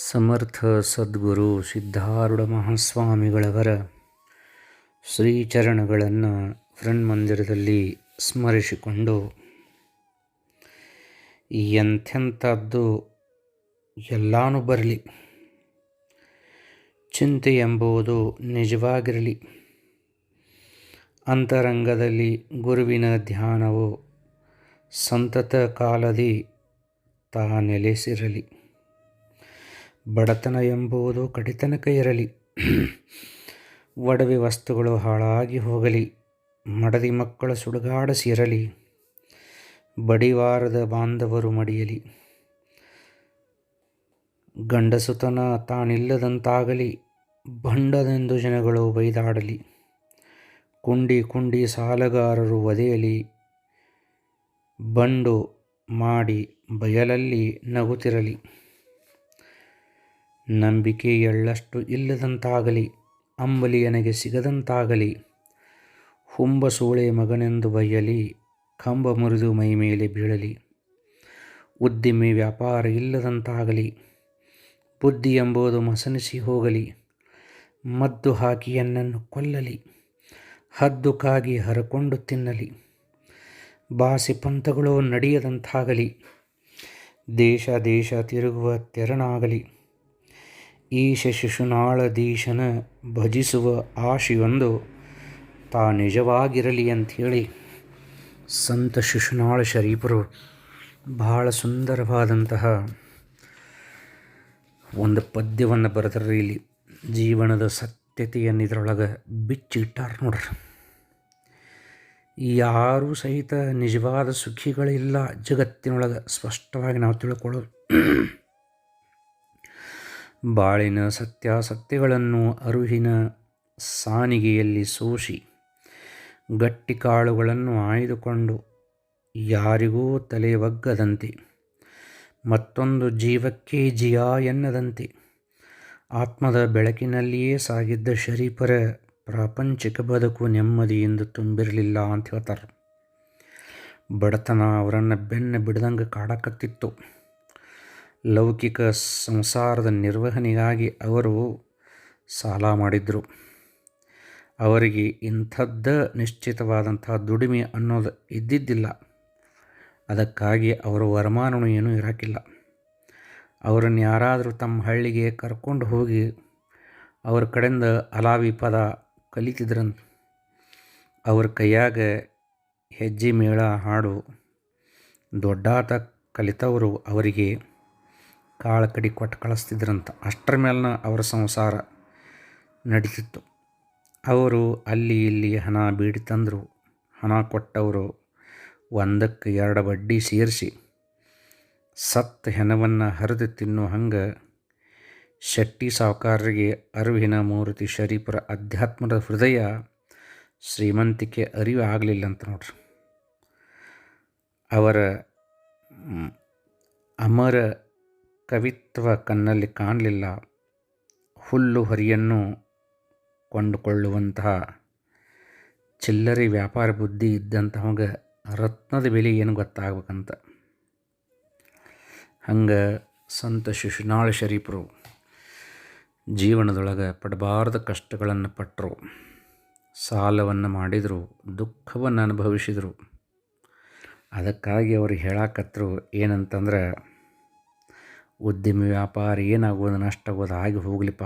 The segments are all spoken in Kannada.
ಸಮರ್ಥ ಸದ್ಗುರು ಸಿದ್ಧಾರೂಢ ಮಹಾಸ್ವಾಮಿಗಳವರ ಶ್ರೀಚರಣಗಳನ್ನು ಮಂದಿರದಲ್ಲಿ ಸ್ಮರಿಸಿಕೊಂಡು ಎಂಥೆಂಥದ್ದು ಎಲ್ಲಾನು ಬರಲಿ, ಚಿಂತೆ ಎಂಬುದು ನಿಜವಾಗಿರಲಿ. ಅಂತರಂಗದಲ್ಲಿ ಗುರುವಿನ ಧ್ಯಾನವು ಸಂತತ ಕಾಲದಿ ತಾ ನೆಲೆಸಿರಲಿ ಬಡತನ ಎಂಬುದು ಕಡಿತನಕ ಇರಲಿ. ಒಡವೆ ವಸ್ತುಗಳು ಹಾಳಾಗಿ ಹೋಗಲಿ. ಮಡದಿ ಮಕ್ಕಳ ಸುಡುಗಾಡಿಸಿರಲಿ. ಬಡಿವಾರದ ಬಾಂಧವರು ಮಡಿಯಲಿ. ಗಂಡಸುತನ ತಾನಿಲ್ಲದಂತಾಗಲಿ. ಭಂಡದೆಂದು ಜನಗಳು ಬೈದಾಡಲಿ. ಕುಂಡಿ ಕುಂಡಿ ಸಾಲಗಾರರು ಒದೆಯಲಿ. ಬಂಡು ಮಾಡಿ ಬಯಲಲ್ಲಿ ನಗುತ್ತಿರಲಿ. ನಂಬಿಕೆ ಎಳ್ಳಷ್ಟು ಇಲ್ಲದಂತಾಗಲಿ ಅಂಬಲಿಯನಿಗೆ ಸಿಗದಂತಾಗಲಿ. ಹುಂಬಸೂಳೆ ಮಗನೆಂದು ಬಯ್ಯಲಿ, ಕಂಬ ಮುರಿದು ಮೈ ಮೇಲೆ ಬೀಳಲಿ. ಉದ್ದಿಮೆ ವ್ಯಾಪಾರ ಇಲ್ಲದಂತಾಗಲಿ, ಬುದ್ಧಿ ಎಂಬುದು ಮಸನಿಸಿ ಹೋಗಲಿ. ಮದ್ದು ಹಾಕಿ ಎನ್ನನ್ನು ಕೊಲ್ಲಲಿ, ಹದ್ದು ಕಾಗಿ ಹರಕೊಂಡು ತಿನ್ನಲಿ. ಬಾಸಿ ಪಂಥಗಳು ನಡೆಯದಂತಾಗಲಿ, ದೇಶ ದೇಶ ತಿರುಗುವ ತೆರನಾಗಲಿ. ಈಶ ಶಿಶುನಾಳಧೀಶನ ಭಜಿಸುವ ಆಶೆಯೊಂದು ತಾ ನಿಜವಾಗಿರಲಿ ಅಂಥೇಳಿ ಸಂತ ಶಿಶುನಾಳ ಶರೀಫರು ಬಹಳ ಸುಂದರವಾದಂತಹ ಒಂದು ಪದ್ಯವನ್ನು ಬರೆದ್ರೆ ಇಲ್ಲಿ. ಜೀವನದ ಸತ್ಯತೆಯನ್ನು ಇದರೊಳಗೆ ಬಿಚ್ಚಿಟ್ಟಾರ ನೋಡ್ರಿ. ಯಾರೂ ಸಹಿತ ನಿಜವಾದ ಸುಖಿಗಳಿಲ್ಲ ಜಗತ್ತಿನೊಳಗೆ ಸ್ಪಷ್ಟವಾಗಿ ನಾವು ತಿಳ್ಕೊಳ್ಳೋದು. ಬಾಳಿನ ಸತ್ಯಾಸತ್ಯಗಳನ್ನು ಅರುಹಿನ ಸಾನಿಗೆಯಲ್ಲಿ ಸೋಸಿ ಗಟ್ಟಿ ಕಾಳುಗಳನ್ನು ಆಯ್ದುಕೊಂಡು ಯಾರಿಗೂ ತಲೆ ಒಗ್ಗದಂತೆ, ಮತ್ತೊಂದು ಜೀವಕ್ಕೆ ಜಿಯಾ ಎನ್ನದಂತೆ. ಆತ್ಮದ ಬೆಳಕಿನಲ್ಲಿಯೇ ಸಾಗಿದ್ದ ಶರೀಫರ ಪ್ರಾಪಂಚಿಕ ಬದುಕು ನೆಮ್ಮದಿಯಿಂದ ತುಂಬಿರಲಿಲ್ಲ ಅಂತ ಹೇಳ್ತಾರೆ. ಬಡತನ ಅವರನ್ನು ಬೆನ್ನ ಬಿಡದಂಗೆ ಕಾಡಕತ್ತಿತ್ತು. ಲೌಕಿಕ ಸಂಸಾರದ ನಿರ್ವಹಣೆಗಾಗಿ ಅವರು ಸಾಲ ಮಾಡಿದರು. ಅವರಿಗೆ ಇಂಥದ್ದ ನಿಶ್ಚಿತವಾದಂತಹ ದುಡಿಮೆ ಅನ್ನೋದು ಇದ್ದಿದ್ದಿಲ್ಲ. ಅದಕ್ಕಾಗಿ ಅವರ ವರಮಾನವೂ ಏನೂ ಇರೋಕ್ಕಿಲ್ಲ ಅವರನ್ನು ಯಾರಾದರೂ ತಮ್ಮ ಹಳ್ಳಿಗೆ ಕರ್ಕೊಂಡು ಹೋಗಿ ಅವ್ರ ಕಡೆಯಿಂದ ಅಲಾವಿ ಪದ ಕಲಿತಿದ್ರಂತ. ಅವ್ರ ಕೈಯಾಗ ಹೆಜ್ಜೆ ಮೇಳ ಹಾಡು ದೊಡ್ಡಾಟ ಕಲಿತವರು ಅವರಿಗೆ ಕಾಳು ಕಡಿ ಕೊಟ್ಟು ಕಳಿಸ್ತಿದ್ರಂತ. ಅಷ್ಟರ ಮೇಲಿನ ಅವರ ಸಂಸಾರ ನಡೀತಿತ್ತು. ಅವರು ಅಲ್ಲಿ ಇಲ್ಲಿ ಹಣ ಬೀಡಿ ತಂದರು. ಹಣ ಕೊಟ್ಟವರು ಒಂದಕ್ಕೆ ಎರಡು ಬಡ್ಡಿ ಸೇರಿಸಿ ಸತ್ತ ಹೆಣವನ್ನು ಹರಿದು ತಿನ್ನೋ ಹಂಗೆ ಶೆಟ್ಟಿ ಸಾವುಕಾರರಿಗೆ ಅರಿವಿನ ಮೂರ್ತಿ ಶರೀಫರ ಅಧ್ಯಾತ್ಮದ ಹೃದಯ ಶ್ರೀಮಂತಿಕೆ ಅರಿವು ಆಗಲಿಲ್ಲ ಅಂತ ನೋಡ್ರಿ. ಅವರ ಅಮರ ಕವಿತ್ವ ಕಣ್ಣಲ್ಲಿ ಕಾಣಲಿಲ್ಲ. ಹುಲ್ಲು ಹರಿಯನ್ನು ಕೊಂಡುಕೊಳ್ಳುವಂತಹ ಚಿಲ್ಲರೆ ವ್ಯಾಪಾರ ಬುದ್ಧಿ ಇದ್ದಂಥವಾಗ ರತ್ನದ ಬೆಲೆ ಏನು ಗೊತ್ತಾಗ್ಬೇಕಂತ? ಹಂಗೆ ಸಂತ ಶಿಶುನಾಳ ಶರೀಫರು ಜೀವನದೊಳಗೆ ಪಡಬಾರದ ಕಷ್ಟಗಳನ್ನು ಪಟ್ಟರು ಸಾಲವನ್ನು ಮಾಡಿದರು, ದುಃಖವನ್ನು ಅನುಭವಿಸಿದರು. ಅದಕ್ಕಾಗಿ ಅವರು ಹೇಳಾಕತ್ತರು ಏನಂತಂದ್ರೆ ಉದ್ಯಮಿ ವ್ಯಾಪಾರ ಏನಾಗೋದು ನಷ್ಟ ಆಗೋದು ಆಗಿ ಹೋಗ್ಲಿಪ್ಪ.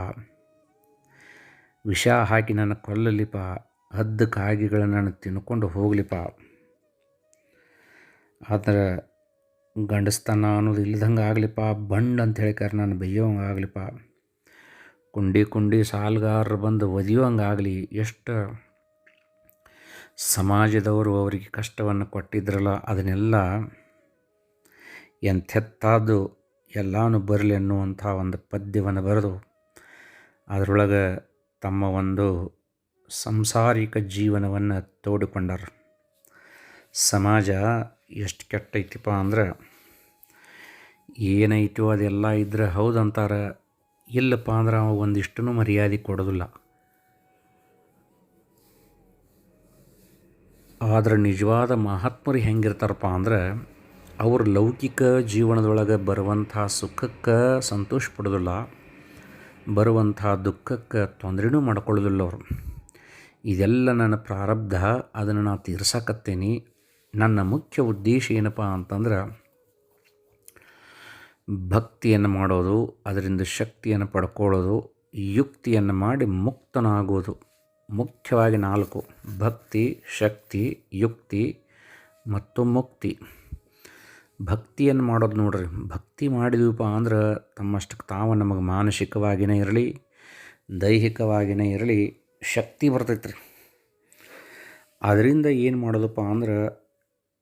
ವಿಷ ಹಾಕಿ ನನ್ನ ಕೊಲ್ಲಲಿಪ್ಪ. ಹದ್ದು ಕಾಗಿಗಳನ್ನು ತಿನ್ಕೊಂಡು ಹೋಗಲಿಪ್ಪ. ಆದರೆ ಗಂಡಸ್ತನ ಅನ್ನೋದು ಇಲ್ಲದಂಗೆ ಆಗಲಿಪ್ಪ. ಬಂಡ್ ಅಂತ ಹೇಳಿಕಾರೆ ನಾನು ಬೈಯೋಂಗೆ ಆಗಲಿಪ್ಪ. ಕುಂಡಿ ಕುಂಡಿ ಸಾಲಗಾರರು ಬಂದು ಒದಿಯೋ ಆಗಲಿ. ಎಷ್ಟು ಸಮಾಜದವರು ಅವರಿಗೆ ಕಷ್ಟವನ್ನು ಕೊಟ್ಟಿದ್ರಲ್ಲ, ಅದನ್ನೆಲ್ಲ ಎಂಥೆತ್ತಾದು ಎಲ್ಲಾನು ಬರಲಿ ಅನ್ನುವಂಥ ಒಂದು ಪದ್ಯವನ್ನು ಬರೆದು ಅದರೊಳಗೆ ತಮ್ಮ ಒಂದು ಸಂಸಾರಿಕ ಜೀವನವನ್ನು ತೋಡಿಕೊಂಡರು. ಸಮಾಜ ಎಷ್ಟು ಕೆಟ್ಟೈತಿಪ್ಪ ಅಂದ್ರೆ ಏನೈತೋ ಅದೆಲ್ಲ ಇದ್ರೆ ಹೌದು ಅಂತಾರೆ ಇಲ್ಲಪ್ಪ ಅಂದ್ರೆ ಅವ ಒಂದಿಷ್ಟು ಮರ್ಯಾದೆ ಕೊಡೋದಿಲ್ಲ. ಆದರೆ ನಿಜವಾದ ಮಹಾತ್ಮರು ಹೆಂಗಿರ್ತಾರಪ್ಪ ಅಂದ್ರೆ ಅವ್ರ ಲೌಕಿಕ ಜೀವನದೊಳಗೆ ಬರುವಂಥ ಸುಖಕ್ಕೆ ಸಂತೋಷ ಪಡೋದಿಲ್ಲ, ಬರುವಂಥ ದುಃಖಕ್ಕೆ ತೊಂದರೆನೂ ಮಾಡ್ಕೊಳ್ಳೋದಿಲ್ಲ ಅವರು. ಇದೆಲ್ಲ ನನ್ನ ಪ್ರಾರಬ್ಧ, ಅದನ್ನು ನಾನು ತೀರ್ಸಕತ್ತೇನೆ. ನನ್ನ ಮುಖ್ಯ ಉದ್ದೇಶ ಏನಪ್ಪ ಅಂತಂದ್ರೆ, ಭಕ್ತಿಯನ್ನು ಮಾಡೋದು, ಅದರಿಂದ ಶಕ್ತಿಯನ್ನು ಪಡ್ಕೊಳ್ಳೋದು, ಯುಕ್ತಿಯನ್ನು ಮಾಡಿ ಮುಕ್ತನಾಗೋದು. ಮುಖ್ಯವಾಗಿ ನಾಲ್ಕು, ಭಕ್ತಿ, ಶಕ್ತಿ, ಯುಕ್ತಿ ಮತ್ತು ಮುಕ್ತಿ. ಭಕ್ತಿಯನ್ನು ಮಾಡೋದು ನೋಡ್ರಿ. ಭಕ್ತಿ ಮಾಡಿದ್ವಿಪ್ಪ ಅಂದ್ರೆ ತಮ್ಮಷ್ಟಕ್ಕೆ ತಾವು ನಮಗೆ ಮಾನಸಿಕವಾಗಿಯೇ ಇರಲಿ ದೈಹಿಕವಾಗಿಯೇ ಇರಲಿ ಶಕ್ತಿ ಬರ್ತೈತೆ ರೀ ಅದರಿಂದ ಏನು ಮಾಡೋದಪ್ಪ ಅಂದ್ರೆ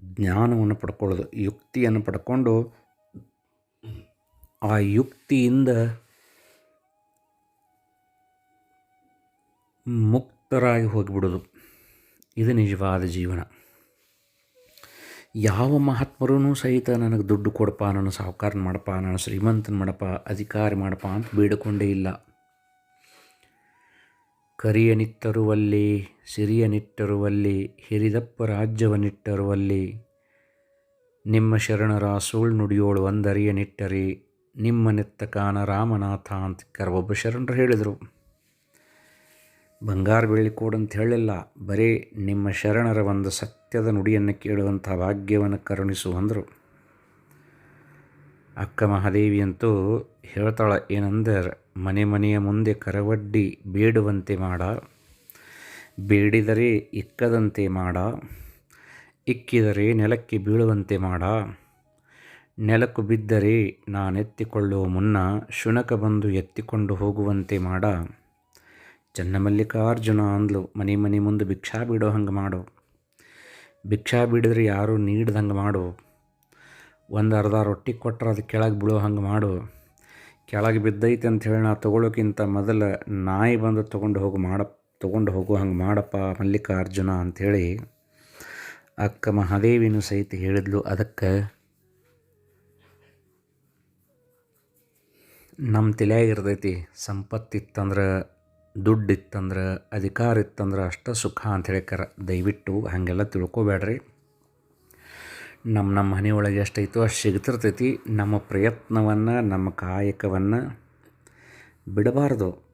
ಜ್ಞಾನವನ್ನು ಪಡ್ಕೊಳ್ಳೋದು, ಯುಕ್ತಿಯನ್ನು ಪಡ್ಕೊಂಡು ಆ ಯುಕ್ತಿಯಿಂದ ಮುಕ್ತರಾಗಿ ಹೋಗಿಬಿಡೋದು. ಇದು ನಿಜವಾದ ಜೀವನ. ಯಾವ ಮಹಾತ್ಮರೂ ಸಹಿತ ನನಗೆ ದುಡ್ಡು ಕೊಡಪ್ಪ, ನನ್ನ ಸಾಹುಕಾರನ ಮಾಡಪ್ಪ ನಾನು ಶ್ರೀಮಂತನ ಮಾಡಪ್ಪ, ಅಧಿಕಾರಿ ಮಾಡಪ್ಪ ಅಂತ ಬೇಡಿಕೊಂಡೇ ಇಲ್ಲ. ಕರಿಯನಿಟ್ಟರುವಲ್ಲಿ, ಸಿರಿಯನಿಟ್ಟರುವಲ್ಲಿ, ಹಿರಿದಪ್ಪ ರಾಜ್ಯವನಿಟ್ಟರುವಲ್ಲಿ ನಿಮ್ಮ ಶರಣರ ಸುಳ್ಳು ನುಡಿಯೋಳು ಒಂದರಿಯನಿಟ್ಟರಿ, ನಿಮ್ಮ ನೆತ್ತ ಕಾನ ರಾಮನಾಥ ಅಂತ ಕರವೊಬ್ಬ ಶರಣರು ಹೇಳಿದರು. ಬಂಗಾರ ಬೆಳ್ಳಿ ಅಂತ ಹೇಳಿಲ್ಲ ಬರೀ ನಿಮ್ಮ ಶರಣರ ಒಂದು ಸತ್ಯದ ನುಡಿಯನ್ನು ಕೇಳುವಂಥ ಭಾಗ್ಯವನ್ನು ಕರುಣಿಸು ಅಂದರು. ಅಕ್ಕ ಮಹಾದೇವಿಯಂತೂ ಹೇಳ್ತಾಳೆ, ಏನಂದರೆ, ಮನೆ ಮನೆಯ ಮುಂದೆ ಕರವಡ್ಡಿ ಬೇಡುವಂತೆ ಮಾಡ, ಬೇಡಿದರೆ ಇಕ್ಕದಂತೆ ಮಾಡ, ಇಕ್ಕಿದರೆ ನೆಲಕ್ಕೆ ಬೀಳುವಂತೆ ಮಾಡ ನೆಲಕ್ಕೂ ಬಿದ್ದರೆ ನಾನೆತ್ತಿಕೊಳ್ಳುವ ಮುನ್ನ ಶುನಕ ಬಂದು ಎತ್ತಿಕೊಂಡು ಹೋಗುವಂತೆ ಮಾಡ. ಚನ್ನಮಲ್ಲಿಕಾರ್ಜುನ ಅಂದ್ಲು, ಮನೆ ಮನೆ ಮುಂದೆ ಭಿಕ್ಷಾ ಬಿಡೋ ಹಂಗೆ ಮಾಡು. ಭಿಕ್ಷಾ ಬಿಡಿದ್ರೆ ಯಾರು ನೀಡ್ದಂಗೆ ಮಾಡು. ಒಂದು ಅರ್ಧ ರೊಟ್ಟಿ ಕೊಟ್ಟರೆ ಅದು ಕೆಳಗೆ ಬೀಳೋ ಹಂಗೆ ಮಾಡು. ಕೆಳಗೆ ಬಿದ್ದೈತೆ ಅಂತ ಹೇಳಿ ನಾ ತೊಗೊಳೋಕ್ಕಿಂತ ಮೊದಲು ನಾಯಿ ಬಂದು ತೊಗೊಂಡು ಹೋಗು ಮಾಡ, ತೊಗೊಂಡು ಹೋಗು ಹಂಗೆ ಮಾಡಪ್ಪ ಮಲ್ಲಿಕಾರ್ಜುನ ಅಂಥೇಳಿ ಅಕ್ಕ ಮಹಾದೇವಿನೂ ಸಹಿತ ಹೇಳಿದ್ಲು. ಅದಕ್ಕೆ ನಮ್ಮ ತಲೆಯಾಗಿರ್ತೈತಿ ಸಂಪತ್ತಿತ್ತಂದ್ರೆ ದುಡ್ಡು ಇತ್ತಂದ್ರೆ ಅಧಿಕಾರ ಇತ್ತಂದ್ರೆ ಅಷ್ಟ ಸುಖ ಅಂತ ಹೇಳ್ಯಾರ ದಯವಿಟ್ಟು ಹಾಗೆಲ್ಲ ತಿಳ್ಕೊಬೇಡ್ರಿ. ನಮ್ಮ ನಮ್ಮ ಮನೆಯೊಳಗೆ ಎಷ್ಟೈತೋ ಅಷ್ಟು ಸಿಗ್ತಿರ್ತೈತಿ. ನಮ್ಮ ಪ್ರಯತ್ನವನ್ನು, ನಮ್ಮ ಕಾಯಕವನ್ನು ಬಿಡಬಾರ್ದು.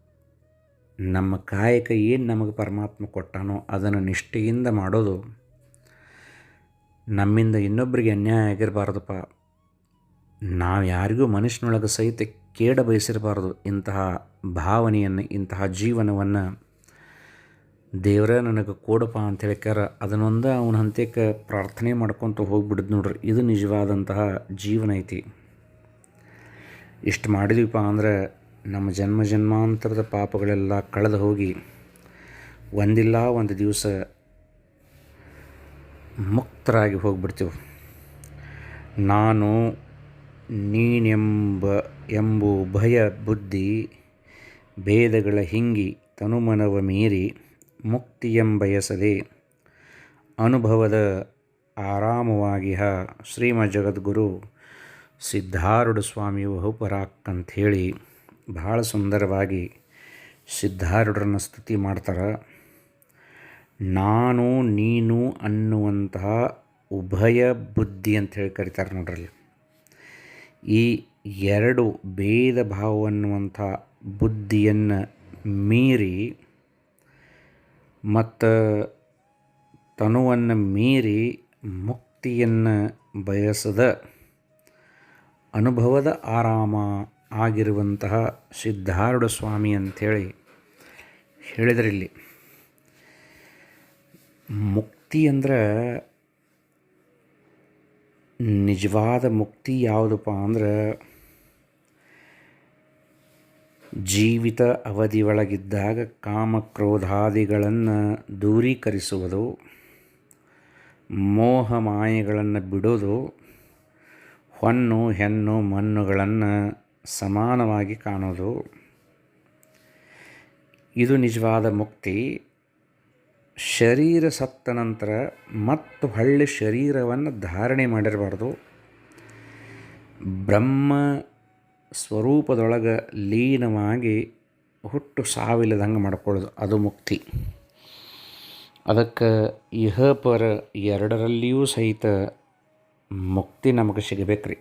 ನಮ್ಮ ಕಾಯಕ ಏನು ನಮಗೆ ಪರಮಾತ್ಮ ಕೊಟ್ಟಾನೋ ಅದನ್ನು ನಿಷ್ಠೆಯಿಂದ ಮಾಡೋದು ನಮ್ಮಿಂದ ಇನ್ನೊಬ್ಬರಿಗೆ ಅನ್ಯಾಯ ಆಗಿರಬಾರ್ದಪ್ಪ. ನಾವು ಯಾರಿಗೂ ಮನುಷ್ಯನೊಳಗೆ ಸಹಿತ ಕೇಡ ಬಯಸಿರಬಾರದು ಇಂತಹ ಭಾವನೆಯನ್ನು, ಇಂತಹ ಜೀವನವನ್ನು ದೇವರ ನನಗೆ ಕೊಡಪ್ಪ ಅಂತ ಹೇಳ್ಕಾರ ಅದನ್ನೊಂದು ಅವನ ಹಂತಕ್ಕೆ ಪ್ರಾರ್ಥನೆ ಮಾಡ್ಕೊತ ಹೋಗ್ಬಿಡ್ದು ನೋಡ್ರಿ. ಇದು ನಿಜವಾದಂತಹ ಜೀವನ ಐತಿ. ಇಷ್ಟು ಮಾಡಿದ್ವಿಪ್ಪ ಅಂದ್ರೆ ನಮ್ಮ ಜನ್ಮ ಜನ್ಮಾಂತರದ ಪಾಪಗಳೆಲ್ಲ ಕಳೆದು ಹೋಗಿ ಒಂದಿಲ್ಲ ಒಂದು ದಿವಸ ಮುಕ್ತರಾಗಿ ಹೋಗ್ಬಿಡ್ತೀವಿ. ನಾನು ನೀನೆಂಬ ಎಂಬು ಭಯ ಬುದ್ಧಿ ಭೇದಗಳ ಹಿಂಗಿ ತನುಮನವ ಮೀರಿ ಮುಕ್ತಿಯೆಂಬಯಸದೆ ಅನುಭವದ ಆರಾಮವಾಗಿಹ ಶ್ರೀಮ ಜಗದ್ಗುರು ಸಿದ್ಧಾರೂಢ ಸ್ವಾಮಿ ಬಹುಪರಾಕ್ ಅಂಥೇಳಿ ಭಾಳ ಸುಂದರವಾಗಿ ಸಿದ್ಧಾರೂಢರನ್ನು ಸ್ತುತಿ ಮಾಡ್ತಾರೆ. ನಾನು ನೀನು ಅನ್ನುವಂತಹ ಉಭಯ ಬುದ್ಧಿ ಅಂತ ಹೇಳಿ ಕರಿತಾರೆ ನೋಡ್ರಲ್ಲಿ ಈ ಎರಡು ಭೇದ ಭಾವವನ್ನುವಂಥ ಬುದ್ಧಿಯನ್ನು ಮೀರಿ ಮತ್ತು ತನುವನ್ನು ಮೀರಿ ಮುಕ್ತಿಯನ್ನು ಬಯಸದ ಅನುಭವದ ಆರಾಮ ಆಗಿರುವಂತಹ ಸಿದ್ಧಾರೂಢ ಸ್ವಾಮಿ ಅಂಥೇಳಿ ಹೇಳಿದ್ರಲ್ಲಿ. ಮುಕ್ತಿ ಅಂದ್ರೆ ನಿಜವಾದ ಮುಕ್ತಿ ಯಾವುದಪ್ಪ ಅಂದ್ರೆ ಜೀವಿತ ಅವಧಿಯೊಳಗಿದ್ದಾಗ ಕಾಮಕ್ರೋಧಾದಿಗಳನ್ನು ದೂರೀಕರಿಸುವುದು, ಮೋಹ ಮಾಯೆಗಳನ್ನು ಬಿಡೋದು, ಹೊನ್ನು ಹೆಣ್ಣು ಮಣ್ಣುಗಳನ್ನು ಸಮಾನವಾಗಿ ಕಾಣೋದು. ಇದು ನಿಜವಾದ ಮುಕ್ತಿ. ಶರೀರ ಸತ್ತ ನಂತರ ಮತ್ತು ಹಳ್ಳಿ ಶರೀರವನ್ನು ಧಾರಣೆ ಮಾಡಿರಬಾರ್ದು. ಬ್ರಹ್ಮ ಸ್ವರೂಪದೊಳಗೆ ಲೀನವಾಗಿ ಹುಟ್ಟು ಸಾವಿಲ್ಲದಂಗೆ ಮಾಡ್ಕೊಳ್ಳೋದು, ಅದು ಮುಕ್ತಿ. ಅದಕ್ಕೆ ಇಹಪರ ಎರಡರಲ್ಲಿಯೂ ಸಹಿತ ಮುಕ್ತಿ ನಮಗೆ ಸಿಗಬೇಕ್ರಿ.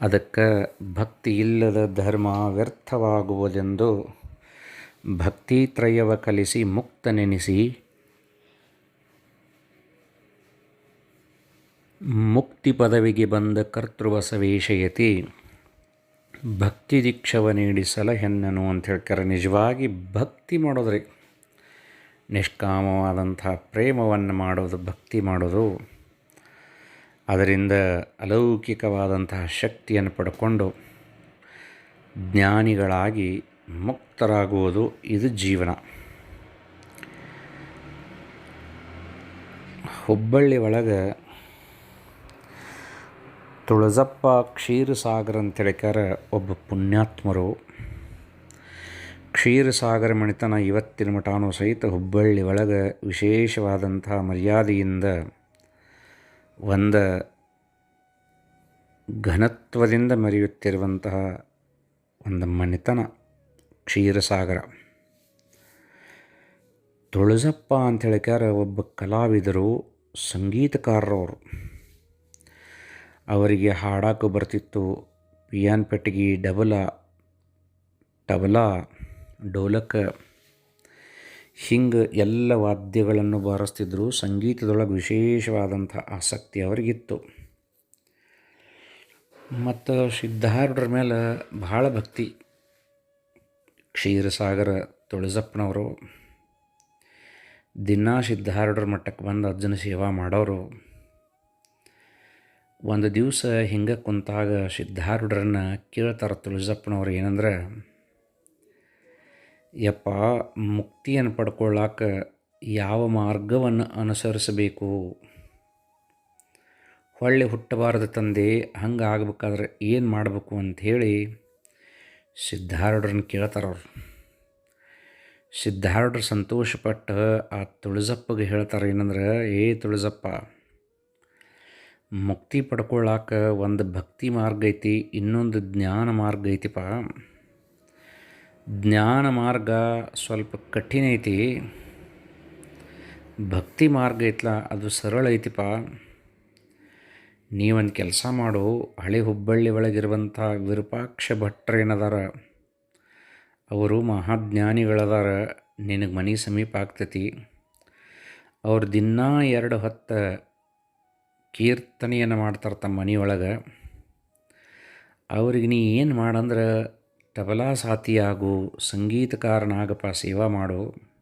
ಅದಕ್ಕೆ ಭಕ್ತಿ ಇಲ್ಲದ ಧರ್ಮ ವ್ಯರ್ಥವಾಗುವುದೆಂದು ಭಕ್ತಿತ್ರಯವ ಕಲಿಸಿ ಮುಕ್ತನೆನಿಸಿ ಮುಕ್ತಿ ಪದವಿಗೆ ಬಂದ ಕರ್ತೃವಸವೇಶಯತಿ ಭಕ್ತಿ ದೀಕ್ಷವ ನೀಡಿ ಸಲಹೆನ್ನನು ಅಂತ ಹೇಳ್ತಾರೆ ನಿಜವಾಗಿ ಭಕ್ತಿ ಮಾಡೋದ್ರಿ. ನಿಷ್ಕಾಮವಾದಂಥ ಪ್ರೇಮವನ್ನು ಮಾಡೋದು, ಭಕ್ತಿ ಮಾಡೋದು. ಅದರಿಂದ ಅಲೌಕಿಕವಾದಂತಹ ಶಕ್ತಿಯನ್ನು ಪಡ್ಕೊಂಡು ಜ್ಞಾನಿಗಳಾಗಿ ಮುಕ್ತರಾಗುವುದು ಇದು ಜೀವನ. ಹುಬ್ಬಳ್ಳಿ ಒಳಗೆ ತುಳಜಪ್ಪ ಕ್ಷೀರಸಾಗರ ಅಂತ ಹೇಳಿಕಾರ ಒಬ್ಬ ಪುಣ್ಯಾತ್ಮರು. ಕ್ಷೀರಸಾಗರ ಮಣಿತನ ಇವತ್ತಿನ ಮಠಾನು ಸಹಿತ ಹುಬ್ಬಳ್ಳಿ ಒಳಗೆ ವಿಶೇಷವಾದಂಥ ಮರ್ಯಾದೆಯಿಂದ ಒಂದು ಘನತ್ವದಿಂದ ಮರೆಯುತ್ತಿರುವಂತಹ ಒಂದು ಮನೆತನ ಕ್ಷೀರಸಾಗರ. ತುಳಸಪ್ಪ ಅಂತ ಹೇಳಿಕಾರ ಒಬ್ಬ ಕಲಾವಿದರು, ಸಂಗೀತಕಾರರವರು. ಅವರಿಗೆ ಹಾಡಾಕು ಬರ್ತಿತ್ತು, ಪಿಯಾನ್ ಪೆಟ್ಟಿಗೆ, ಡಬಲ ಟಬಲ ಡೋಲಕ. ಹಿಂಗೆ ಎಲ್ಲ ವಾದ್ಯಗಳನ್ನು ಬಾರಿಸ್ತಿದ್ರು, ಸಂಗೀತದೊಳಗೆ ವಿಶೇಷವಾದಂಥ ಆಸಕ್ತಿ ಅವರಿಗಿತ್ತು. ಮತ್ತು ಸಿದ್ಧಾರೂಢರ ಮೇಲೆ ಭಾಳ ಭಕ್ತಿ. ಕ್ಷೀರಸಾಗರ, ತುಳಸಪ್ಪನವರು ದಿನಾ ಸಿದ್ಧಾರೂಢರ ಮಟ್ಟಕ್ಕೆ ಬಂದು ಅಜ್ಜನ ಸೇವಾ ಮಾಡೋರು. ಒಂದು ದಿವಸ ಹಿಂಗೆ ಕುಂತಾಗ ಸಿದ್ಧಾರೂಢರನ್ನ ಕೇಳ್ತಾರೆ ತುಳಸಪ್ಪನವ್ರು ಏನಂದ್ರೆ, ಯಪ್ಪ, ಮುಕ್ತಿಯನ್ನು ಪಡ್ಕೊಳ್ಳಾಕ ಯಾವ ಮಾರ್ಗವನ್ನು ಅನುಸರಿಸಬೇಕು? ಹೊಳ್ಳಿ ಹುಟ್ಟಬಾರದು ತಂದೆ ಹಂಗೆ ಆಗ್ಬೇಕಾದ್ರೆ ಏನು ಮಾಡಬೇಕು? ಅಂಥೇಳಿ ಸಿದ್ಧಾರೂಢರನ್ನ ಕೇಳ್ತಾರವ್ರು ಸಿದ್ಧಾರೂಢರು ಸಂತೋಷಪಟ್ಟು, ಆ ತುಳಜಪ್ಪಗೆ ಹೇಳ್ತಾರೆ ಏನಂದ್ರೆ, ಏ ತುಳಜಪ್ಪ ಮುಕ್ತಿ ಪಡ್ಕೊಳ್ಳಾಕ ಒಂದು ಭಕ್ತಿ ಮಾರ್ಗ ಐತಿ, ಇನ್ನೊಂದು ಜ್ಞಾನ ಮಾರ್ಗ ಐತಿಪ್ಪ ಜ್ಞಾನ ಮಾರ್ಗ ಸ್ವಲ್ಪ ಕಠಿಣ ಐತಿ. ಭಕ್ತಿ ಮಾರ್ಗ ಐತಲ್ಲ ಅದು ಸರಳ ಐತಿಪ್ಪ ನೀವೊಂದು ಕೆಲಸ ಮಾಡು, ಹಳೆ ಹುಬ್ಬಳ್ಳಿ ಒಳಗಿರುವಂಥ ವಿರೂಪಾಕ್ಷ ಭಟ್ರೇನದಾರ ಅವರು ಮಹಾಜ್ಞಾನಿಗಳದಾರ, ನಿನಗೆ ಮನೆ ಸಮೀಪ ಆಗ್ತೈತಿ. ಅವ್ರು ದಿನಾ ಎರಡು ಹೊತ್ತು ಕೀರ್ತನೆಯನ್ನು ಮಾಡ್ತಾರೆ ತಮ್ಮ ಮನೆಯೊಳಗೆ ಅವ್ರಿಗೆ ನೀ ಏನು ಮಾಡಂದ್ರೆ, ತಬಲಾ ಸಾತಿಯಾಗು ಸಂಗೀತಕಾರನಾಗಪ್ಪ ಸೇವಾ ಮಾಡು.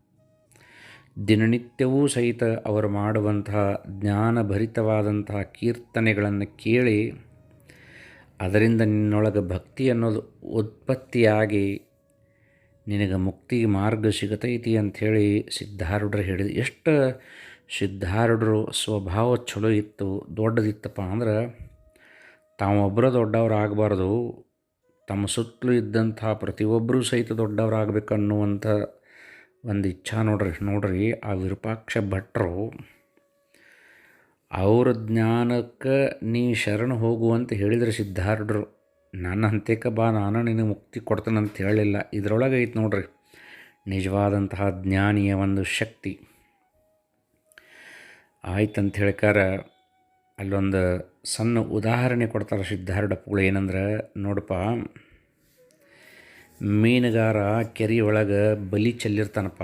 ದಿನನಿತ್ಯವೂ ಸಹಿತ ಅವರು ಮಾಡುವಂತಹ ಜ್ಞಾನಭರಿತವಾದಂತಹ ಕೀರ್ತನೆಗಳನ್ನು ಕೇಳಿ, ಅದರಿಂದ ನಿನ್ನೊಳಗೆ ಭಕ್ತಿ ಅನ್ನೋದು ಉತ್ಪತ್ತಿಯಾಗಿ ನಿನಗೆ ಮುಕ್ತಿ ಮಾರ್ಗ ಸಿಗತೈತಿ ಅಂಥೇಳಿ ಸಿದ್ಧಾರೂಢರು ಹೇಳಿದ್ರು ಎಷ್ಟು ಸಿದ್ಧಾರೂಢರು ಸ್ವಭಾವ ಚಲೋ ಇತ್ತು, ದೊಡ್ಡದಿತ್ತಪ್ಪ ಅಂದ್ರೆ ತಾವೊಬ್ಬರ ದೊಡ್ಡವ್ರು ಆಗಬಾರ್ದು, ತಮ್ಮ ಸುತ್ತಲೂ ಇದ್ದಂಥ ಪ್ರತಿಯೊಬ್ಬರೂ ಸಹಿತ ದೊಡ್ಡವರಾಗಬೇಕನ್ನುವಂಥ ಒಂದು ಇಚ್ಛಾ ನೋಡ್ರಿ ನೋಡ್ರಿ, ಆ ವಿರೂಪಾಕ್ಷ ಭಟ್ರು, ಅವ್ರ ಜ್ಞಾನಕ್ಕೆ ನೀ ಶರಣ ಹೋಗು ಅಂತ ಹೇಳಿದ್ರೆ ಸಿದ್ಧಾರ್ಢರು ನನ್ನ ಹಂತಕ್ಕೆ ಬಾ, ನಾನು ನಿನಗೆ ಮುಕ್ತಿ ಕೊಡ್ತೇನೆ ಅಂತ ಹೇಳಲಿಲ್ಲ ಇದರೊಳಗೆ ಐತೆ ನೋಡ್ರಿ, ನಿಜವಾದಂತಹ ಜ್ಞಾನಿಯ ಒಂದು ಶಕ್ತಿ. ಆಯ್ತಂತ ಹೇಳ್ಕಾರ, ಅಲ್ಲೊಂದು ಸಣ್ಣ ಉದಾಹರಣೆ ಕೊಡ್ತಾರೆ ಸಿದ್ಧಾರ್ಢಪ್ಪುಗಳು ಏನಂದ್ರೆ, ನೋಡಪ್ಪ ಮೀನುಗಾರ ಕೆರೆ ಒಳಗೆ ಬಲಿ ಚೆಲ್ಲಿರ್ತಾನಪ್ಪ.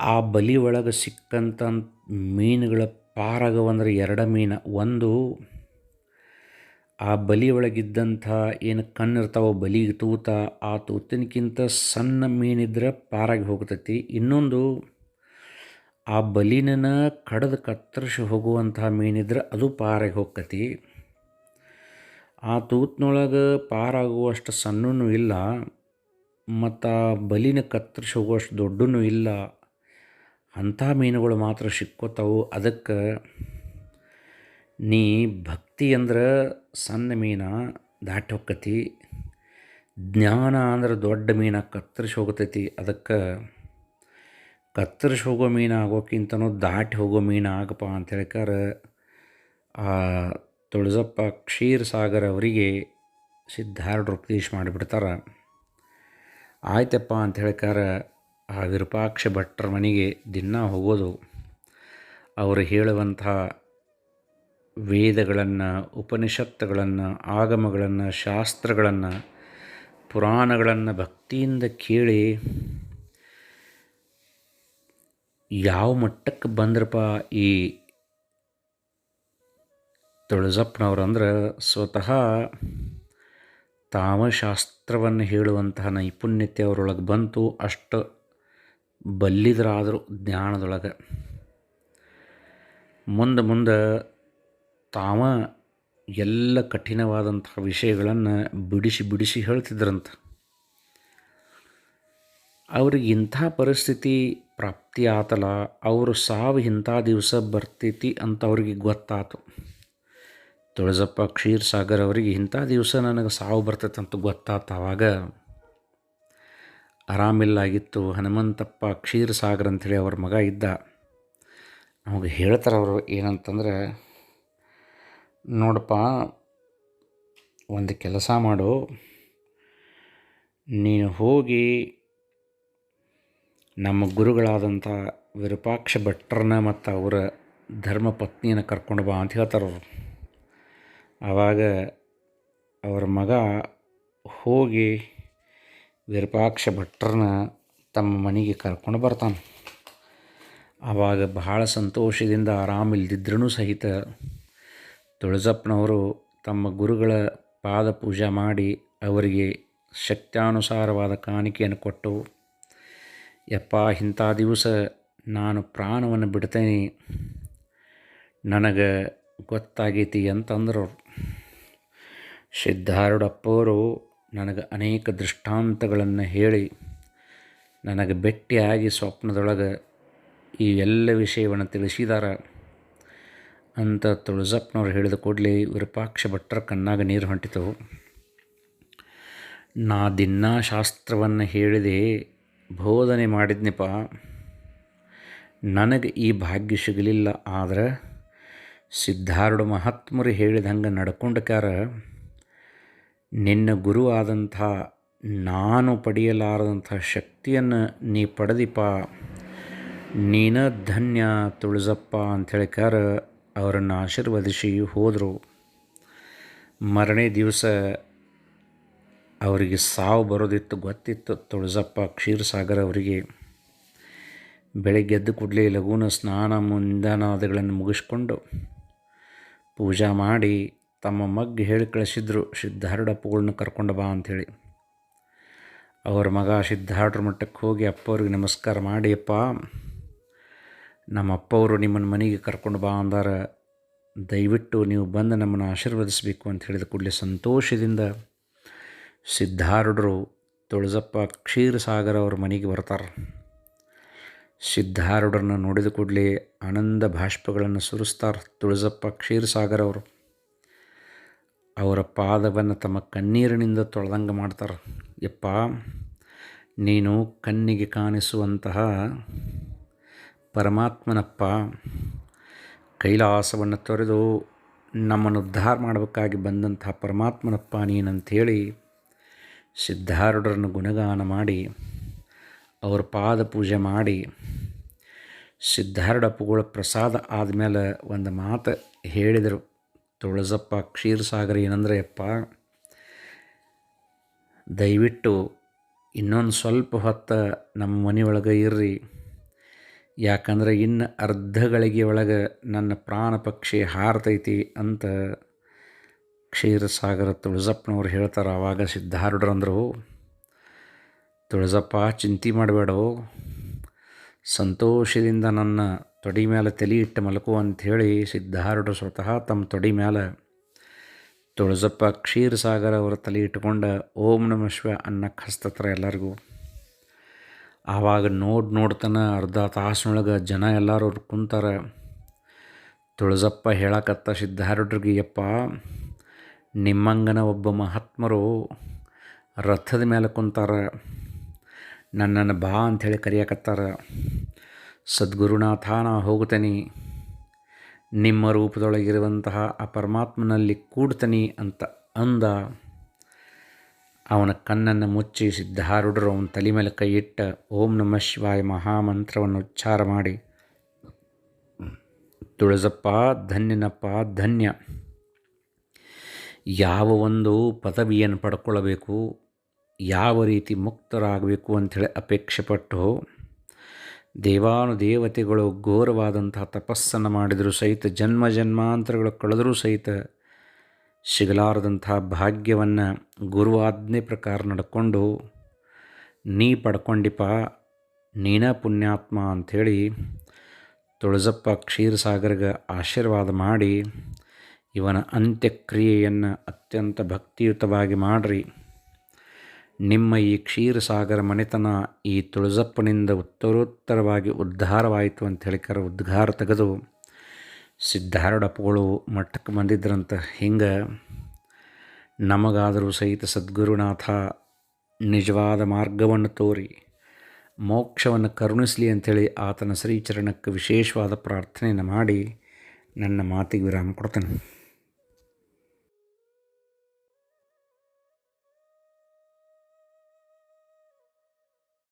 ಆ ಬಲಿ ಒಳಗೆ ಸಿಕ್ಕಂಥ ಮೀನುಗಳ ಪಾರಾಗವಂದ್ರೆ ಎರಡು ಮೀನು. ಒಂದು, ಆ ಬಲಿ ಒಳಗಿದ್ದಂಥ ಏನು ಕಣ್ಣಿರ್ತಾವೋ ಬಲಿಗೆ ತೂತ, ಆ ತೂತಿನಕ್ಕಿಂತ ಸಣ್ಣ ಮೀನಿದ್ರೆ ಪಾರಾಗಿ ಹೋಗ್ತೈತಿ. ಇನ್ನೊಂದು, ಆ ಬಲಿನ ಕಡದು ಕತ್ತರಿಸಿ ಹೋಗುವಂತಹ ಮೀನಿದ್ರೆ ಅದು ಪಾರಾಗಿ ಹೋಗ್ತೈತಿ. ಆ ತೂತ್ನೊಳಗೆ ಪಾರಾಗುವಷ್ಟು ಸಣ್ಣನೂ ಇಲ್ಲ, ಮತ್ತು ಆ ಬಲಿನ ಕತ್ತರಿಸಿ ಹೋಗುವಷ್ಟು ದೊಡ್ಡನು ಇಲ್ಲ. ಅಂಥ ಮೀನುಗಳು ಮಾತ್ರ ಸಿಕ್ಕೋತಾವು. ಅದಕ್ಕೆ ನೀ ಭಕ್ತಿ ಅಂದ್ರೆ ಸಣ್ಣ ಮೀನ ದಾಟಿ ಜ್ಞಾನ ಅಂದ್ರೆ ದೊಡ್ಡ ಮೀನ ಕತ್ತರಿಸಿ ಹೋಗತೈತಿ. ಅದಕ್ಕೆ ಕತ್ತರಿಸಿ ಹೋಗೋ ಮೀನು ಆಗೋಕ್ಕಿಂತನೂ ದಾಟಿ ಹೋಗೋ ಮೀನು ಆಗಪ್ಪ ಅಂತ ಹೇಳ್ಕಾರ ಆ ಕ್ಷೀರ್ ಕ್ಷೀರಸಾಗರ್ ಅವರಿಗೆ ಸಿದ್ಧಾರೂಢರು ಉಪದೇಶ ಮಾಡಿಬಿಡ್ತಾರೆ. ಆಯ್ತಪ್ಪ ಅಂತ ಹೇಳ್ಕಾರ, ಆ ವಿರೂಪಾಕ್ಷ ಭಟ್ರ ಮನೆಗೆ ದಿನ ಹೋಗೋದು. ಅವರು ಹೇಳುವಂಥ ವೇದಗಳನ್ನು, ಉಪನಿಷತ್ತುಗಳನ್ನು, ಆಗಮಗಳನ್ನು, ಶಾಸ್ತ್ರಗಳನ್ನು, ಪುರಾಣಗಳನ್ನು ಭಕ್ತಿಯಿಂದ ಕೇಳಿ ಯಾವ ಮಟ್ಟಕ್ಕೆ ಬಂದ್ರಪ್ಪ ಈ ತುಳಜಪ್ಪನವ್ರು ಅಂದ್ರೆ ಸ್ವತಃ ತಾಮಶಾಸ್ತ್ರವನ್ನು ಹೇಳುವಂತಹ ನೈಪುಣ್ಯತೆ ಅವರೊಳಗೆ ಬಂತು. ಅಷ್ಟು ಬಲ್ಲಿದರಾದರೂ ಜ್ಞಾನದೊಳಗೆ. ಮುಂದೆ ಮುಂದೆ ತಾವ ಎಲ್ಲ ಕಠಿಣವಾದಂತಹ ವಿಷಯಗಳನ್ನು ಬಿಡಿಸಿ ಬಿಡಿಸಿ ಹೇಳ್ತಿದ್ರಂತ. ಅವ್ರಿಗೆ ಇಂಥ ಪರಿಸ್ಥಿತಿ ಪ್ರಾಪ್ತಿ ಆತಲ್ಲ ಅವರು ಸಾವು ಇಂಥ ದಿವಸ ಬರ್ತೈತಿ ಅಂತ ಅವ್ರಿಗೆ ಗೊತ್ತಾತು. ತುಳಜಪ್ಪ ಕ್ಷೀರಸಾಗರ್ ಅವರಿಗೆ ಇಂಥ ದಿವಸ ನನಗೆ ಸಾವು ಬರ್ತೈತಂತ ಅಂತ ಗೊತ್ತಾತು ಆವಾಗ ಆರಾಮಿಲ್ಲಾಗಿತ್ತು, ಹನುಮಂತಪ್ಪ ಕ್ಷೀರ್ ಸಾಗರ್ ಅಂಥೇಳಿ ಅವ್ರ ಮಗ ಇದ್ದ. ನಮಗೆ ಹೇಳ್ತಾರೆ ಅವರು ಏನಂತಂದ್ರೆ, ನೋಡಪ್ಪ, ಒಂದು ಕೆಲಸ ಮಾಡು, ನೀನು ಹೋಗಿ ನಮ್ಮ ಗುರುಗಳಾದಂಥ ವಿರೂಪಾಕ್ಷ ಭಟ್ರನ್ನ ಮತ್ತು ಅವರ ಧರ್ಮ ಪತ್ನಿಯನ್ನು ಕರ್ಕೊಂಡು ಬಾ ಅಂತ ಹೇಳ್ತಾರೆ ಆವಾಗ ಅವರ ಮಗ ಹೋಗಿ ವಿರೂಪಾಕ್ಷ ಭಟ್ರನ್ನ ತಮ್ಮ ಮನೆಗೆ ಕರ್ಕೊಂಡು ಬರ್ತಾನೆ. ಆವಾಗ ಬಹಳ ಸಂತೋಷದಿಂದ ಆರಾಮಿಲ್ದಿದ್ರೂ ಸಹಿತ ತುಳಜಪ್ಪನವರು ತಮ್ಮ ಗುರುಗಳ ಪಾದ ಪೂಜೆ ಮಾಡಿ ಅವರಿಗೆ ಶಕ್ತ್ಯಾನುಸಾರವಾದ ಕಾಣಿಕೆಯನ್ನು ಕೊಟ್ಟು, ಯಪ್ಪ, ಇಂಥ ದಿವಸ ನಾನು ಪ್ರಾಣವನ್ನು ಬಿಡ್ತೇನೆ. ನನಗೆ ಗೊತ್ತಾಗೈತಿ ಅಂತಂದ್ರವ್ರು. ಸಿದ್ಧಾರೂಢಪ್ಪವರು ನನಗೆ ಅನೇಕ ದೃಷ್ಟಾಂತಗಳನ್ನು ಹೇಳಿ, ನನಗೆ ಬೆಟ್ಟಿಯಾಗಿ ಸ್ವಪ್ನದೊಳಗೆ ಈ ಎಲ್ಲ ವಿಷಯವನ್ನು ತಿಳಿಸಿದಾರ ಅಂತ ತುಳಸಪ್ಪನವ್ರು ಹೇಳಿದ ಕೂಡಲೇ ವಿರೂಪಾಕ್ಷ ಭಟ್ರ ಕಣ್ಣಾಗ ನೀರು ಹೊಂಟಿತು. ನಾ ದಿನಾ ಶಾಸ್ತ್ರವನ್ನು ಹೇಳಿದೆ, ಬೋಧನೆ ಮಾಡಿದ್ನಪ್ಪ ನನಗೆ ಈ ಭಾಗ್ಯ ಸಿಗಲಿಲ್ಲ, ಆದರೆ ಸಿದ್ಧಾರೂಢ ಮಹಾತ್ಮರು ಹೇಳಿದ ಹಂಗೆ ನಡ್ಕೊಂಡಕ್ಕಾರ ನಿನ್ನ ಗುರು ಆದಂಥ ನಾನು ಪಡೆಯಲಾರದಂಥ ಶಕ್ತಿಯನ್ನು ನೀ ಪಡೆದಿಪ್ಪ. ನೀನ ಧನ್ಯ ತುಳಿಸಪ್ಪ ಅಂಥೇಳಿ ಕಾರ ಅವರನ್ನು ಆಶೀರ್ವದಿಸಿ ಹೋದರು. ಮರನೇ ದಿವಸ ಅವರಿಗೆ ಸಾವು ಬರೋದಿತ್ತು, ಗೊತ್ತಿತ್ತು ತುಳಸಪ್ಪ ಕ್ಷೀರಸಾಗರ ಅವರಿಗೆ. ಬೆಳಗ್ಗೆ ಎದ್ದು ಕೂಡಲೇ ಲಘುನ ಸ್ನಾನ ಮುಂದಾನಾದಿಗಳನ್ನು ಮುಗಿಸ್ಕೊಂಡು ಪೂಜಾ ಮಾಡಿ ತಮ್ಮ ಮಗ್ಗ ಹೇಳಿ ಕಳಿಸಿದ್ರು ಸಿದ್ಧಾರೂಢಪ್ಪಗಳನ್ನ ಕರ್ಕೊಂಡು ಬಾ ಅಂಥೇಳಿ ಅವ್ರ ಮಗ ಸಿದ್ಧಾರ್ಡ್ರ ಮಟ್ಟಕ್ಕೆ ಹೋಗಿ ಅಪ್ಪವ್ರಿಗೆ ನಮಸ್ಕಾರ ಮಾಡಿಯಪ್ಪ, ನಮ್ಮ ಅಪ್ಪವರು ನಿಮ್ಮನ್ನು ಮನೆಗೆ ಕರ್ಕೊಂಡು ಬಾ ಅಂದಾರ. ದಯವಿಟ್ಟು ನೀವು ಬಂದು ನಮ್ಮನ್ನು ಆಶೀರ್ವದಿಸಬೇಕು ಅಂತ ಹೇಳಿದ ಕೂಡಲೇ ಸಂತೋಷದಿಂದ ಸಿದ್ಧಾರೂಢರು ತುಳಜಪ್ಪ ಕ್ಷೀರಸಾಗರ ಅವ್ರ ಮನೆಗೆ ಬರ್ತಾರೆ. ಸಿದ್ಧಾರೂಢರನ್ನು ನೋಡಿದ ಕೂಡಲೇ ಆನಂದ ಭಾಷ್ಪಗಳನ್ನು ಸುರಿಸ್ತಾರೆ ತುಳಜಪ್ಪ ಕ್ಷೀರಸಾಗರ ಅವರು. ಅವರ ಪಾದವನ್ನು ತಮ್ಮ ಕಣ್ಣೀರಿನಿಂದ ತೊಳೆದಂಗೆ ಮಾಡ್ತಾರೆ. ಯಪ್ಪ, ನೀನು ಕಣ್ಣಿಗೆ ಕಾಣಿಸುವಂತಹ ಪರಮಾತ್ಮನಪ್ಪ, ಕೈಲಾಸವನ್ನು ತೊರೆದು ನಮ್ಮನ್ನು ಉದ್ಧಾರ ಮಾಡಬೇಕಾಗಿ ಬಂದಂತಹ ಪರಮಾತ್ಮನಪ್ಪ ನೀನಂಥೇಳಿ ಸಿದ್ಧಾರೂಢರನ್ನು ಗುಣಗಾನ ಮಾಡಿ, ಅವ್ರ ಪಾದ ಪೂಜೆ ಮಾಡಿ ಸಿದ್ಧಾರೂಢಪ್ಪುಗಳ ಪ್ರಸಾದ ಆದಮೇಲೆ ಒಂದು ಮಾತು ಹೇಳಿದರು. ತುಳಜಪ್ಪ ಕ್ಷೀರಸಾಗರ ಏನಂದರೆ ಅಪ್ಪ ದಯವಿಟ್ಟು ಇನ್ನೊಂದು ಸ್ವಲ್ಪ ಹೊತ್ತು ನಮ್ಮ ಮನೆಯೊಳಗೆ ಇರ್ರಿ. ಯಾಕಂದ್ರೆ ಇನ್ನು ಅರ್ಧ ಗಳಿಗೆ ಒಳಗೆ ನನ್ನ ಪ್ರಾಣ ಪಕ್ಷಿ ಹಾರ್ತೈತಿ ಅಂತ ಕ್ಷೀರಸಾಗರ ತುಳಸಪ್ಪನವ್ರು ಹೇಳ್ತಾರೆ. ಆವಾಗ ಸಿದ್ಧಾರೂಢರಂದರು, ತುಳಸಪ್ಪ, ಚಿಂತೆ ಮಾಡಬೇಡೋ ಸಂತೋಷದಿಂದ ನನ್ನ ತೊಡಿ ಮ್ಯಾಲ ತಲೆ ಇಟ್ಟು ಮಲಕು ಅಂಥೇಳಿ ಸಿದ್ಧಾರೂಢ ಸ್ವತಃ ತಮ್ಮ ತೊಡಿ ಮ್ಯಾಲ ತುಳಜಪ್ಪ ಕ್ಷೀರಸಾಗರ ಅವರ ತಲೆ ಇಟ್ಕೊಂಡು ಓಂ ನಮ ಶಿವ ಅನ್ನಕ್ಕೆ ಹಸ್ತತ್ರ ಎಲ್ಲರಿಗೂ. ಆವಾಗ ನೋಡಿ ನೋಡ್ತಾನೆ ಅರ್ಧ ತಾಸಿನೊಳಗೆ ಜನ ಎಲ್ಲರೂ ಕುಂತಾರೆ. ತುಳಜಪ್ಪ ಹೇಳಕತ್ತ ಸಿದ್ಧಾರೂಢರಿಗೆ, ಯಪ್ಪ, ನಿಮ್ಮಂಗನ ಒಬ್ಬ ಮಹಾತ್ಮರು ರಥದ ಮೇಲೆ ಕುಂತಾರ. ನನ್ನನ್ನು ಬಾ ಅಂಥೇಳಿ ಕರೆಯಕತ್ತಾರ. ಸದ್ಗುರುನಾಥ ನಾ ಹೋಗ್ತೇನೆ ನಿಮ್ಮ ರೂಪದೊಳಗಿರುವಂತಹ ಆ ಪರಮಾತ್ಮನಲ್ಲಿ ಕೂಡ್ತನಿ ಅಂತ ಅಂದ. ಅವನ ಕಣ್ಣನ್ನು ಮುಚ್ಚಿ ಸಿದ್ಧಾರೂಢರು ಅವನ ತಲೆ ಮೇಲೆ ಕೈ ಇಟ್ಟ ಓಂ ನಮ ಶಿವಾಯ ಮಹಾಮಂತ್ರವನ್ನು ಉಚ್ಚಾರ ಮಾಡಿ, ತುಳಸಪ್ಪ ಧನ್ಯನಪ್ಪ ಧನ್ಯ. ಯಾವ ಒಂದು ಪದವಿಯನ್ನು ಪಡ್ಕೊಳ್ಳಬೇಕು ಯಾವ ರೀತಿ ಮುಕ್ತರಾಗಬೇಕು ಅಂಥೇಳಿ ಅಪೇಕ್ಷೆ ಪಟ್ಟು ದೇವಾನುದೇವತೆಗಳು ಘೋರವಾದಂತಹ ತಪಸ್ಸನ್ನು ಮಾಡಿದರೂ ಸಹಿತ, ಜನ್ಮ ಜನ್ಮಾಂತರಗಳು ಕಳೆದರೂ ಸಹಿತ ಸಿಗಲಾರದಂತಹ ಭಾಗ್ಯವನ್ನು ಗುರುವಾಜ್ಞೆ ಪ್ರಕಾರ ನಡ್ಕೊಂಡು, ನೀ ಪಡ್ಕೊಂಡಿಪ್ಪ, ನೀನ ಪುಣ್ಯಾತ್ಮ ಅಂಥೇಳಿ ತುಳಸಪ್ಪ ಕ್ಷೀರಸಾಗರ್ಗೆ ಆಶೀರ್ವಾದ ಮಾಡಿ, ಇವನ ಅಂತ್ಯಕ್ರಿಯೆಯನ್ನು ಅತ್ಯಂತ ಭಕ್ತಿಯುತವಾಗಿ ಮಾಡಿರಿ. ನಿಮ್ಮ ಈ ಕ್ಷೀರಸಾಗರ ಮನೆತನ ಈ ತುಳಜಪ್ಪನಿಂದ ಉತ್ತರೋತ್ತರವಾಗಿ ಉದ್ಧಾರವಾಯಿತು ಅಂತ ಹೇಳಿಕರ ಉದ್ಗಾರ ತೆಗೆದು ಸಿದ್ಧಾರೂಢಪ್ಪಗಳು ಮಠಕ್ಕೆ ಬಂದಿದ್ರಂತ. ಹಿಂಗೆ ನಮಗಾದರೂ ಸಹಿತ ಸದ್ಗುರುನಾಥ ನಿಜವಾದ ಮಾರ್ಗವನ್ನು ತೋರಿ ಮೋಕ್ಷವನ್ನು ಕರುಣಿಸಲಿ ಅಂಥೇಳಿ ಆತನ ಶ್ರೀಚರಣಕ್ಕೆ ವಿಶೇಷವಾದ ಪ್ರಾರ್ಥನೆಯನ್ನು ಮಾಡಿ ನನ್ನ ಮಾತಿಗೆ ವಿರಾಮ ಕೊಡ್ತೇನೆ.